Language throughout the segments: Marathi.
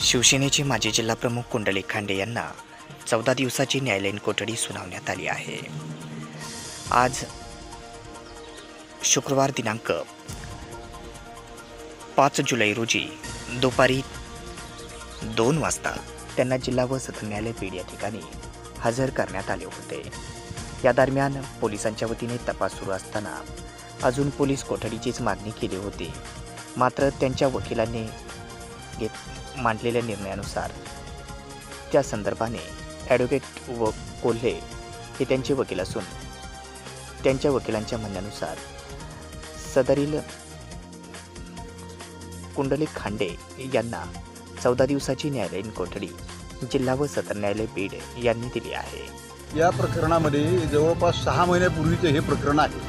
शिवसेनेचे माजी जिल्हाप्रमुख कुंडलिक खांडे यांना चौदा दिवसाची न्यायालयीन कोठडी सुनावण्यात आली आहे. आज शुक्रवार दिनांक पाच जुलै रोजी दुपारी दोन वाजता त्यांना जिल्हा व सत्र न्यायालय पेठ या ठिकाणी हजर करण्यात आले होते. या दरम्यान पोलिसांच्या वतीने तपास सुरू असताना अजून पोलीस कोठडीचीच मागणी केली होती. मात्र त्यांच्या वकिलांनी घेत मांडलेल्या निर्णयानुसार. त्या संदर्भाने ॲडव्होकेट व कोल्हे हे त्यांचे वकील असून त्यांच्या वकिलांच्या म्हणण्यानुसार सदरील कुंडलिक खांडे यांना चौदा दिवसाची न्यायालयीन कोठडी जिल्हा व सत्र न्यायालय बीड यांनी दिली आहे. या प्रकरणामध्ये जवळपास सहा महिन्यापूर्वीचं हे प्रकरण आहे.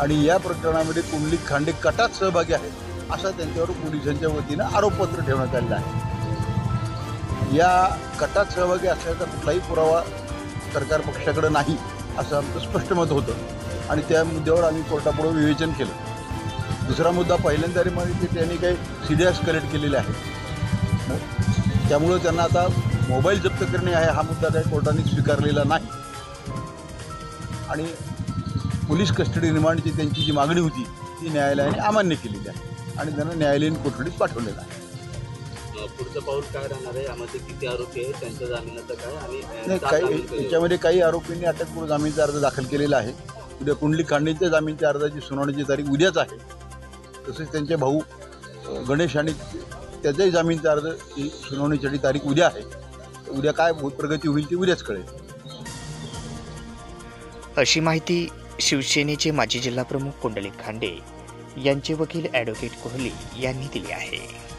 आणि या प्रकरणामध्ये कुंडलिक खांडे कटात सहभागी आहेत. असा त्यांच्यावर पोलिसांच्या वतीनं आरोपपत्र ठेवण्यात आलेलं आहे. या कटात सहभागी असल्याचा कुठलाही पुरावा सरकार पक्षाकडे नाही असं आमचं स्पष्ट मत होतं. आणि त्या मुद्द्यावर आम्ही कोर्टापुढे विवेचन केलं. दुसरा मुद्दा पहिल्यांदा म्हणजे की त्यांनी काही सिडियास कलेक्ट केलेले आहेत. त्यामुळं त्यांना आता मोबाईल जप्त करणे आहे हा मुद्दा काही कोर्टाने स्वीकारलेला नाही. आणि पोलीस कस्टडी रिमांडची त्यांची जी मागणी होती ती न्यायालयाने अमान्य केलेली आहे. आणि त्यांना न्यायालयीन कोठडीत पाठवलेलं आहे. पुढचं पाऊल काय राहणार आहे? यामध्ये किती आरोपी आहेत? त्यांच्या जामिनाचं काय? आणि नाही काही याच्यामध्ये काही आरोपींनी अटकपूर्व जामीनचा अर्ज दाखल केलेला आहे. उद्या कुंडली खांडेंच्या जामीनच्या अर्जाची सुनावणीची तारीख उद्याच आहे. तसेच त्यांचे भाऊ अ, गणेश आणि त्याचाही जामीनचा अर्ज ही सुनावणीसाठी तारीख उद्या आहे. उद्या काय प्रगती होईल ती उद्याच कळेल. अशी माहिती शिवसेनेचे माजी जिल्हाप्रमुख कुंडलिक खांडे. यांचे वकील ॲडव्होकेट कोहली यांनी दिली आहे.